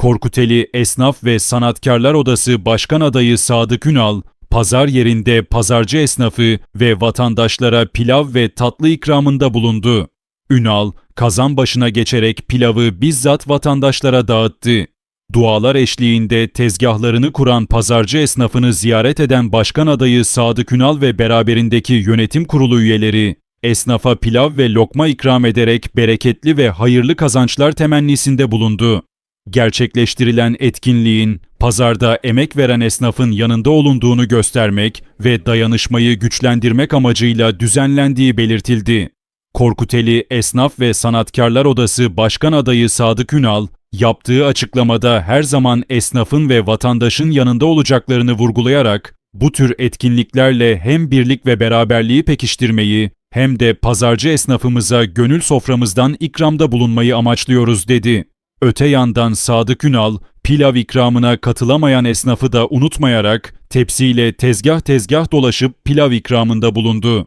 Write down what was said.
Korkuteli Esnaf ve Sanatkarlar Odası Başkan Adayı Sadık Ünal, pazar yerinde pazarcı esnafı ve vatandaşlara pilav ve tatlı ikramında bulundu. Ünal, kazan başına geçerek pilavı bizzat vatandaşlara dağıttı. Dualar eşliğinde tezgahlarını kuran pazarcı esnafını ziyaret eden başkan adayı Sadık Ünal ve beraberindeki yönetim kurulu üyeleri, esnafa pilav ve lokma ikram ederek bereketli ve hayırlı kazançlar temennisinde bulundu. Gerçekleştirilen etkinliğin pazarda emek veren esnafın yanında olunduğunu göstermek ve dayanışmayı güçlendirmek amacıyla düzenlendiği belirtildi. Korkuteli Esnaf ve Sanatkarlar Odası Başkan Adayı Sadık Ünal, yaptığı açıklamada her zaman esnafın ve vatandaşın yanında olacaklarını vurgulayarak, bu tür etkinliklerle hem birlik ve beraberliği pekiştirmeyi hem de pazarcı esnafımıza gönül soframızdan ikramda bulunmayı amaçlıyoruz dedi. Öte yandan Sadık Ünal, pilav ikramına katılamayan esnafı da unutmayarak tepsiyle tezgah tezgah dolaşıp pilav ikramında bulundu.